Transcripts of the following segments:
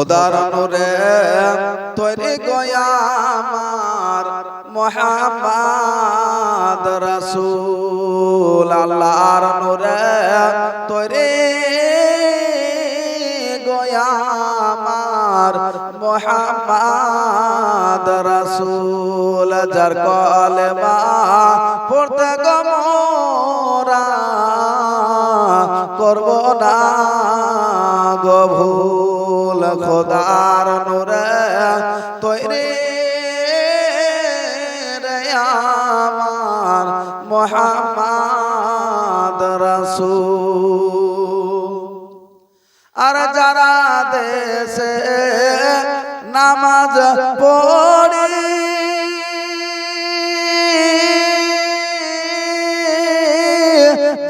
খোদার নূরে তৈরি গয়ামার মোহাম্মদ রাসূল আল্লাহর নূরে তৈরি গয়ামার মোহাম্মদ রাসূল, যার কলেমা পড়তে গমরা করব না গভুল খোদার নূরে তৈরি আমার মোহাম্মদ রাসূল। আর যারা দেশে নামাজ পড়ি,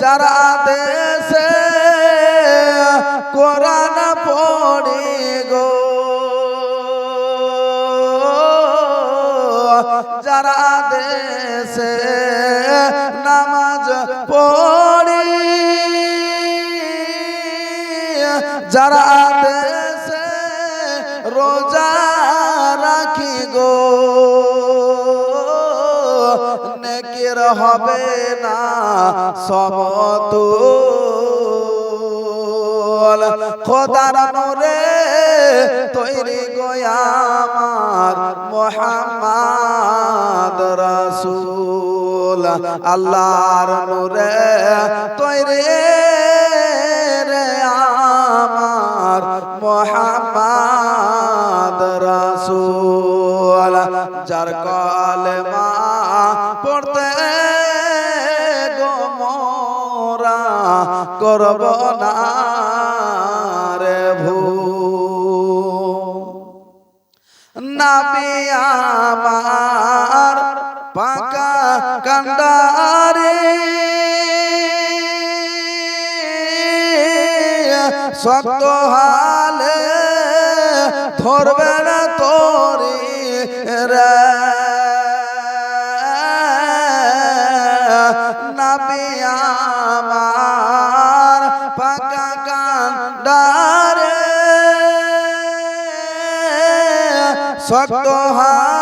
যারা দেশে কোরআন পড়ি দেশে নামাজ পড়ি। যারা দেশে রোজা রাখি গো, নেকির হবে না সমতুল খোদার নূরে তৈরি গোয়ামার মোহাম্মদ আল্লাহর নূরে তৈরি রে আমার মোহাম্মদ রাসূল। যার কলেমা পড়তে গো মোরা করব না রে ভূ। নাবি আমার পাকা কান্ডারে শক্ত হালে ধরবে না তোরি নাবি আমার পাকা কান্ডারে শক্ত হালে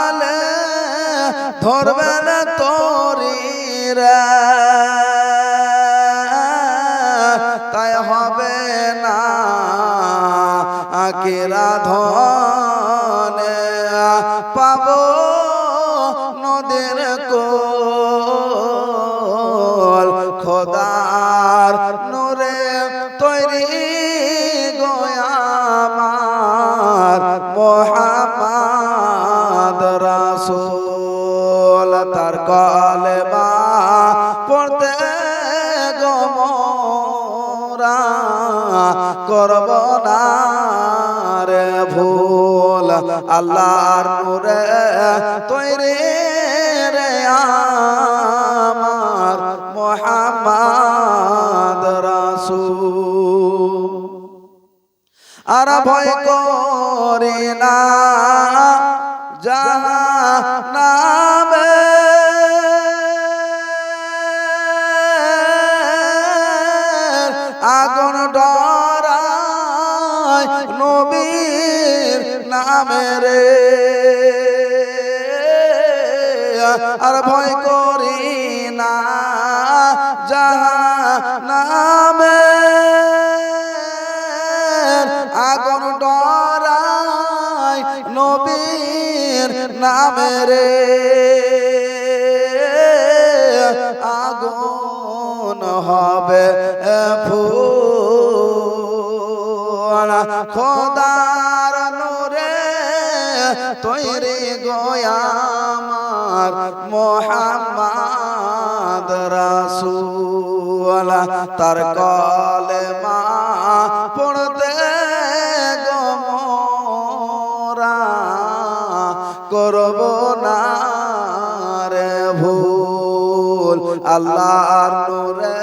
ধরবে না তোরি তাই হবে না আকিরা ধনে। পাব নদীর কোল খোদার কলেমা পড়তে গমরা করব না রে ভুল। আল্লাহর নূরে তৈরি রে আমার মোহাম্মদ রাসূল। আর ভয় করি না আগুন ডরায় নবীর নামে রে। আর ভয় করি না জাহান্নামে। আগুন ডরায় নবীর নামে রে। খোদার নূরে তৈরি গোয়ামার মোহাম্মদ রাসূল তার কলেমা পড়তে গমরা করব না রে ভুল। আল্লাহর নূরে